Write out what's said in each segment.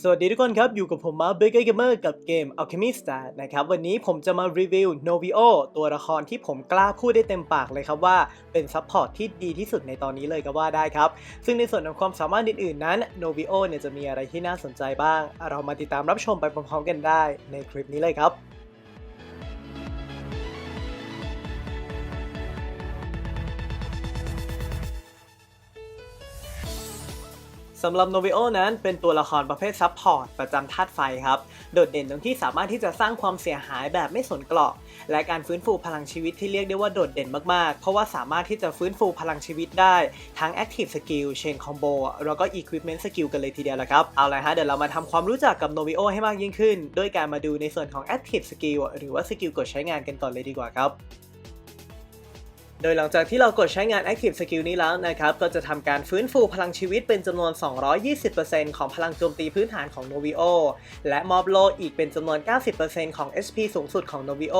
สวัสดีทุกคนครับ อยู่กับผมมาเบเกอร์เกมเมอร์กับเกม Alchemy Star นะครับ วันนี้ผมจะมารีวิว Novio ตัวละครที่ผมกล้าพูดได้เต็มปากเลยครับว่าเป็นซัพพอร์ตที่ดีที่สุดในตอนนี้เลยก็ว่าได้ครับ ซึ่งในส่วนของความสามารถอื่นๆนั้น Novio เนี่ยจะมีอะไรที่น่าสนใจบ้าง เรามาติดตามรับชมไปพร้อมๆกันได้ในคลิปนี้เลยครับ สำหรับโน v ิโอนั้นเป็นตัวละครประเภทซับพอร์ตประจำธาตุไฟครับ โดดเด่นตรงที่สามารถที่จะสร้างความเสียหายแบบไม่สนเกราะ และการฟื้นฟูพลังชีวิตที่เรียกได้ว่าโดดเด่นมากๆ เพราะว่าสามารถที่จะฟื้นฟูพลังชีวิตได้ ทั้ง Active Skill Chain Combo แล้วก็ Equipment Skill กันเลยทีเดียวละครับ เอาละฮะเดี๋ยวเรามาทำความรู้จักกับโน v ิโอให้มากยิ่งขึ้น ด้วยการมาดูในส่วนของ Active Skill หรือว่าสกิลกดใช้งานกันก่อนเลยดีกว่าครับ โดยหลังจากที่เรากดใช้งาน Active Skill นี้แล้วนะครับ ก็จะทำการฟื้นฟูพลังชีวิตเป็นจำนวน 220%ของพลังโจมตีพื้นฐานของ Novio และมอบโลอีกเป็นจำนวน 90%ของ SP สูงสุดของ Novio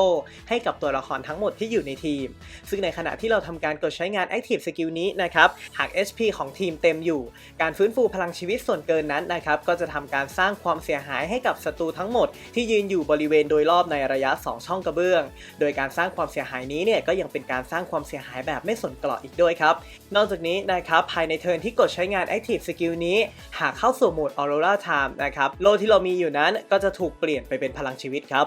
ให้กับตัวละครทั้งหมดที่อยู่ในทีม ซึ่งในขณะที่เราทำการกดใช้งาน Active Skill นี้นะครับ หาก SP ของทีมเต็มอยู่ การฟื้นฟูพลังชีวิตส่วนเกินนั้นนะครับ ก็จะทำการสร้างความเสียหายให้กับศัตรูทั้งหมด ที่ยืนอยู่บริเวณโดยรอบในระยะ 2 ช่องกระเบื้อง โดยการสร้างความเสียหายนี้เนี่ยก็ยังเป็นการสร้างความสียหายแบบไม่สนเกราะอีกด้วยครับ นอกจากนี้นะครับภายในเทิร์นที่กดใช้งาน Active Skill นี้ หากเข้าสู่โหมด Aurora Time นะครับโลที่เรามีอยู่นั้นก็จะถูกเปลี่ยนไปเป็นพลังชีวิตครับ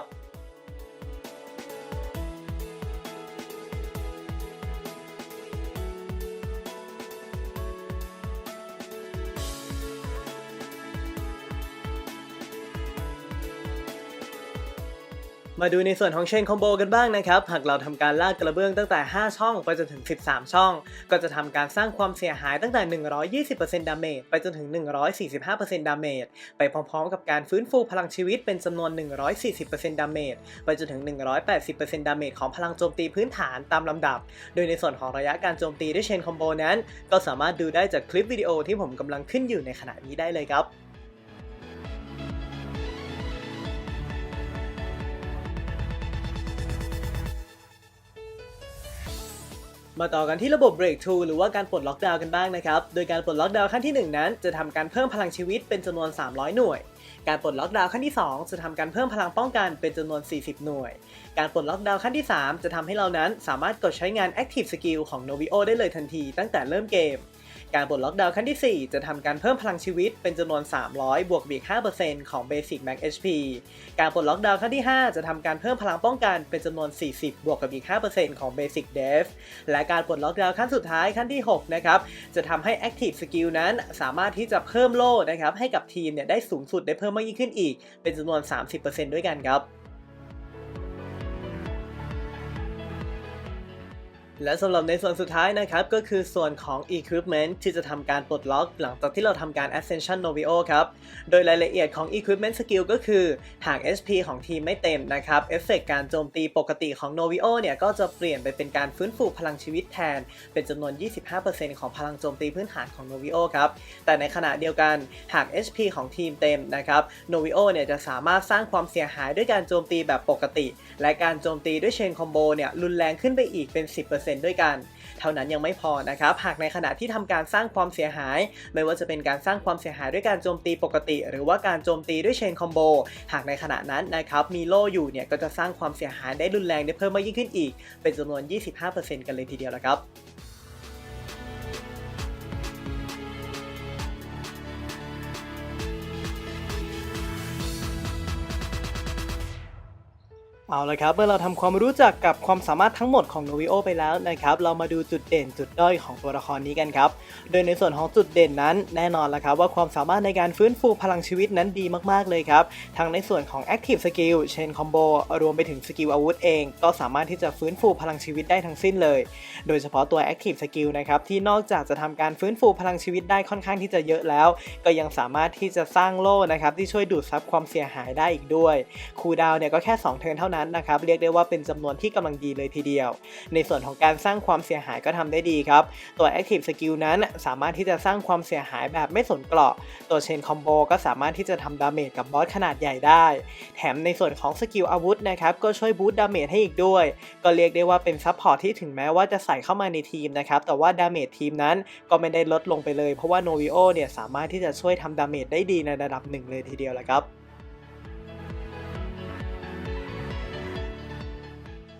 มาดูในส่วนของเชนคอมโบกันบ้างนะครับ หากเราทำการลากกระเบื้องตั้งแต่ 5 ช่องไปจนถึง 13 ช่อง ก็จะทำการสร้างความเสียหายตั้งแต่ 120%ดาเมจไปจนถึง 145%ดาเมจไปพร้อมๆ กับการฟื้นฟูพลังชีวิตเป็นจำนวน 140%ดาเมจไปจนถึง 180%ดาเมจของพลังโจมตีพื้นฐานตามลำดับ โดยในส่วนของระยะการโจมตีด้วยเชนคอมโบนั้น ก็สามารถดูได้จากคลิปวิดีโอที่ผมกำลังขึ้นอยู่ในขณะนี้ได้เลยครับ มาต่อกันที่ระบบ Break 2หรือว่าการปลดล็อกดาวน์กันบ้างนะครับ โดยการปลดล็อกดาวน์ขั้นที่ 1 นั้น จะทำการเพิ่มพลังชีวิตเป็นจำนวน 300 หน่วย การปลดล็อกดาวน์ขั้นที่ 2 จะทำการเพิ่มพลังป้องกันเป็นจำนวน 40 หน่วย การปลดล็อกดาวน์ขั้นที่ 3 จะทำให้เรานั้นสามารถกดใช้งาน Active Skill ของ Novio ได้เลยทันทีตั้งแต่เริ่มเกม การปลดล็อกดาวน์ขั้นที่ 4 จะทำการเพิ่มพลังชีวิตเป็นจำนวน 300 บวกบีก5%ของ Basic Max HP การปลดล็อกดาวน์ขั้นที่ 5 จะทำการเพิ่มพลังป้องกันเป็นจำนวน 40 บวกกับอีก5%ของ Basic Def และการปลดล็อกดาวน์ขั้นสุดท้ายขั้นที่ 6 นะครับ จะทำให้ Active Skill นั้นสามารถที่จะเพิ่มโล่นะครับให้กับทีมเนี่ยได้สูงสุดได้เพิ่มมากยิ่งขึ้นอีก เป็นจำนวน 30%ด้วยกันครับ และสำหรับในส่วนสุดท้ายนะครับ ก็คือส่วนของ Equipment ที่จะทำการปลดล็อก หลังจากที่เราทำการ Ascension Novio ครับ โดยรายละเอียดของ Equipment Skill ก็คือ หาก SP ของทีมไม่เต็มนะครับ เอฟเฟกการโจมตีปกติของ Novio เนี่ยก็จะเปลี่ยนไปเป็นการฟื้นฟูพลังชีวิตแทน เป็นจำนวน 25%ของพลังโจมตีพื้นฐานของ Novio ครับ แต่ในขณะเดียวกันหาก HP ของทีมเต็มนะครับ Novio เนี่ยจะสามารถสร้างความเสียหายด้วยการโจมตีแบบปกติ และการโจมตีด้วยเชนคอมโบเนี่ยรุนแรงขึ้นไปอีกเป็น 10%ด้วยกัน เท่านั้นยังไม่พอนะครับ หากในขณะที่ทำการสร้างความเสียหาย ไม่ว่าจะเป็นการสร้างความเสียหายด้วยการโจมตีปกติ หรือว่าการโจมตีด้วยเชนคอมโบ หากในขณะนั้นนะครับมีโล่อยู่เนี่ยก็จะสร้างความเสียหายได้รุนแรงได้เพิ่มมากยิ่งขึ้นอีก เป็นจำนวน 25%กันเลยทีเดียวละครับ เอาละครับเมื่อเราทำความรู้จักกับความสามารถทั้งหมดของโนวิโอไปแล้วนะครับ เรามาดูจุดเด่นจุดด้อยของตัวละครนี้กันครับ โดยในส่วนของจุดเด่นนั้นแน่นอนละครับว่าความสามารถในการฟื้นฟูพลังชีวิตนั้นดีมากๆเลยครับทั้งในส่วนของ Active Skill Chain Combo รวมไปถึงสกิลอาวุธเอง ก็สามารถที่จะฟื้นฟูพลังชีวิตได้ทั้งสิ้นเลย โดยเฉพาะตัว Active Skill นะครับที่นอกจากจะทำการฟื้นฟูพลังชีวิตได้ค่อนข้างที่จะเยอะแล้ว ก็ยังสามารถที่จะสร้างโล่นะครับที่ช่วยดูดซับความเสียหายได้อีกด้วยคูดาวเนี่ยก็แค่ 2 เทิร์นเท่านั้นนั้นนะครับเรียกได้ว่าเป็นจำนวนที่กำลังดีเลยทีเดียว ในส่วนของการสร้างความเสียหายก็ทำได้ดีครับ ตัว Active Skill นั้นสามารถที่จะสร้างความเสียหายแบบไม่สนเกราะ ตัว Chain Combo ก็สามารถที่จะทำดาเมจกับบอสขนาดใหญ่ได้ แถมในส่วนของสกิลอาวุธนะครับก็ช่วยบูตดาเมจให้อีกด้วย ก็เรียกได้ว่าเป็นซัพพอร์ตที่ถึงแม้ว่าจะใส่เข้ามาในทีมนะครับแต่ว่าดาเมจทีมนั้นก็ไม่ได้ลดลงไปเลย เพราะว่าโนวิโอเนี่ยสามารถที่จะช่วยทำดาเมจได้ดีในระดับหนึ่งเลยทีเดียวแหละครับ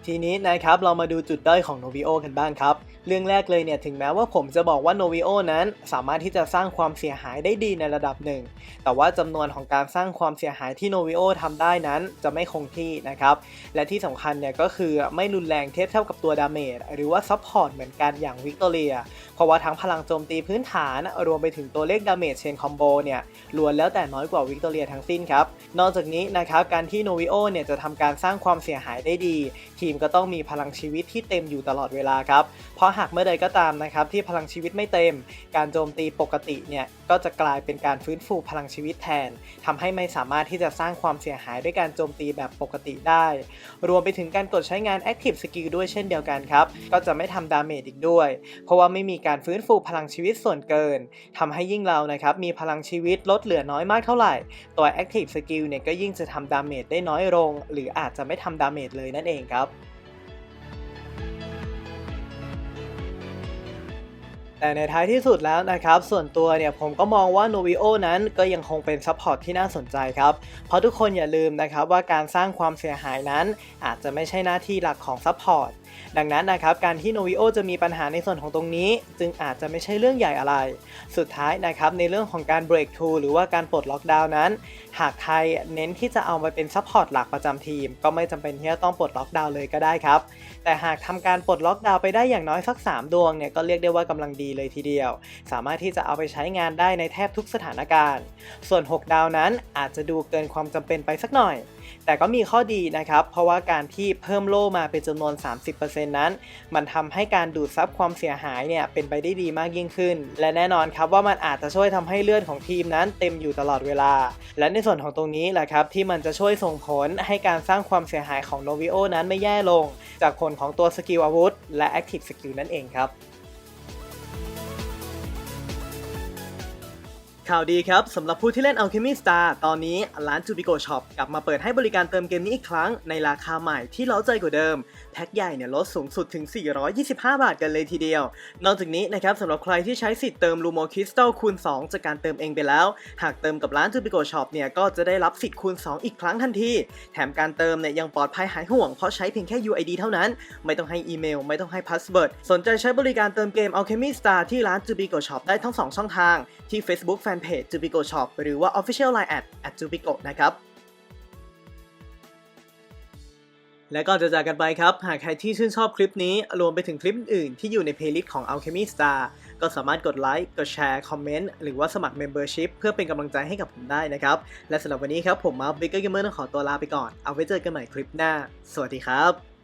ทีนี้นะครับเรามาดูจุดด้อยของโนวิโอกันบ้างครับ เรื่องแรกเลยเนี่ยถึงแม้ว่าผมจะบอกว่า Novio นั้นสามารถที่จะสร้างความเสียหายได้ดีในระดับหนึ่ง แต่ว่าจำนวนของการสร้างความเสียหายที่ Novio ทำได้นั้นจะไม่คงที่นะครับ และที่สำคัญเนี่ยก็คือไม่รุนแรงเทียบเท่ากับตัวดาเมจหรือว่าซัพพอร์ตเหมือนกันอย่างวิกตอเรีย เพราะว่าทั้งพลังโจมตีพื้นฐาน รวมไปถึงตัวเลขดาเมจเชนคอมโบเนี่ยล้วนแล้วแต่น้อยกว่าวิกตอเรียทั้งสิ้นครับ นอกจากนี้นะครับการที่โนวิโอเนี่ยจะทำการสร้างความเสียหายได้ดี ทีมก็ต้องมีพลังชีวิตที่เต็มอยู่ตลอดเวลาครับเพราะหากเมื่อใดก็ตามนะครับ ที่พลังชีวิตไม่เต็ม การโจมตีปกติเนี่ยก็จะกลายเป็นการฟื้นฟูพลังชีวิตแทนทำให้ไม่สามารถที่จะสร้างความเสียหายด้วยการโจมตีแบบปกติได้ รวมไปถึงการกดใช้งาน Active Skill ด้วยเช่นเดียวกันครับ ก็จะไม่ทำดาเมจอีกด้วย เพราะว่าไม่มีการฟื้นฟูพลังชีวิตส่วนเกินทำให้ยิ่งเรานะครับมีพลังชีวิตลดเหลือน้อยมากเท่าไหร่ ตัว Active Skill เนี่ยก็ยิ่งจะทำดาเมจได้น้อยลง หรืออาจจะไม่ทำดาเมจเลยนั่นเองครับ แต่ในท้ายที่สุดแล้วนะครับ ส่วนตัวเนี่ยผมก็มองว่า Novio นั้นก็ยังคงเป็นซัพพอร์ตที่น่าสนใจครับ เพราะทุกคนอย่าลืมนะครับว่าการสร้างความเสียหายนั้นอาจจะไม่ใช่หน้าที่หลักของซัพพอร์ตดังนั้นนะครับการที่ Novio จะมีปัญหาในส่วนของตรงนี้ จึงอาจจะไม่ใช่เรื่องใหญ่อะไร สุดท้ายนะครับในเรื่องของการ break through หรือว่าการปลดล็อกดาวน์นั้น หากไทยเน้นที่จะเอามาเป็นซัพพอร์ตหลักประจำทีม ก็ไม่จำเป็นที่จะต้องปลดล็อกดาวน์เลยก็ได้ครับ แต่หากทำการปลดล็อกดาวน์ไปได้อย่างน้อยสัก 3 ดวงเนี่ยก็เรียกได้ว่ากำลังดีเลยทีเดียว สามารถที่จะเอาไปใช้งานได้ในแทบทุกสถานการณ์ ส่วน 6 ดาวนั้นอาจจะดูเกินความจำเป็นไปสักหน่อย แต่ก็มีข้อดีนะครับ เพราะว่าการที่เพิ่มโล่มาเป็นจำนวน 30%นั้น มันทำให้การดูดซับความเสียหายเนี่ยเป็นไปได้ดีมากยิ่งขึ้น และแน่นอนครับว่ามันอาจจะช่วยทำให้เลือดของทีมนั้นเต็มอยู่ตลอดเวลา และในส่วนของตรงนี้แหละครับที่มันจะช่วยส่งผลให้การสร้างความเสียหายของ Novio นั้นไม่แย่ลง จากผลของตัวสกิลอาวุธ และ Active Skill นั่นเองครับ ข่าวดีครับสำหรับผู้ที่เล่น Alchemy Star ตอนนี้ร้าน Jubico Shop กลับมาเปิดให้บริการเติมเกมนี้อีกครั้งในราคาใหม่ที่เล้าใจกว่าเดิม แพ็คใหญ่เนี่ยลดสูงสุดถึง 425 บาทกันเลยทีเดียว นอกจากนี้นะครับสำหรับใครที่ใช้สิทธิ์เติม Lumo Crystal คูณ 2 จากการเติมเองไปแล้ว หากเติมกับร้าน Jubico Shop เนี่ยก็จะได้รับสิทธิ์คูณ 2 อีกครั้งทันที แถมการเติมเนี่ยยังปลอดภัยหายห่วงเพราะใช้เพียงแค่ UID เท่านั้น ไม่ต้องให้อีเมล ไม่ต้องให้พาสเวิร์ดสนใจใช้บริการเติมเกม Alchemy Star ที่ร้าน Jubico Shop ได้ทั้ง 2 ช่องทางที่ Facebook Fanpage Jubico Shop หรือว่า Official Line at at Jubico นะครับ และก็จะจากกันไปครับ หากใครที่ชื่นชอบคลิปนี้ รวมไปถึงคลิปอื่นที่อยู่ในเพลย์ลิสต์ของ Alchemy Star ก็สามารถกดไลค์ กดแชร์ คอมเมนต์ หรือว่าสมัคร Membership เพื่อเป็นกำลังใจให้กับผมได้นะครับ และสำหรับวันนี้ครับ ผมมาร์คบิ๊กเกอร์เกมเมอร์ต้องขอตัวลาไปก่อน เอาไว้เจอกันใหม่คลิปหน้า สวัสดีครับ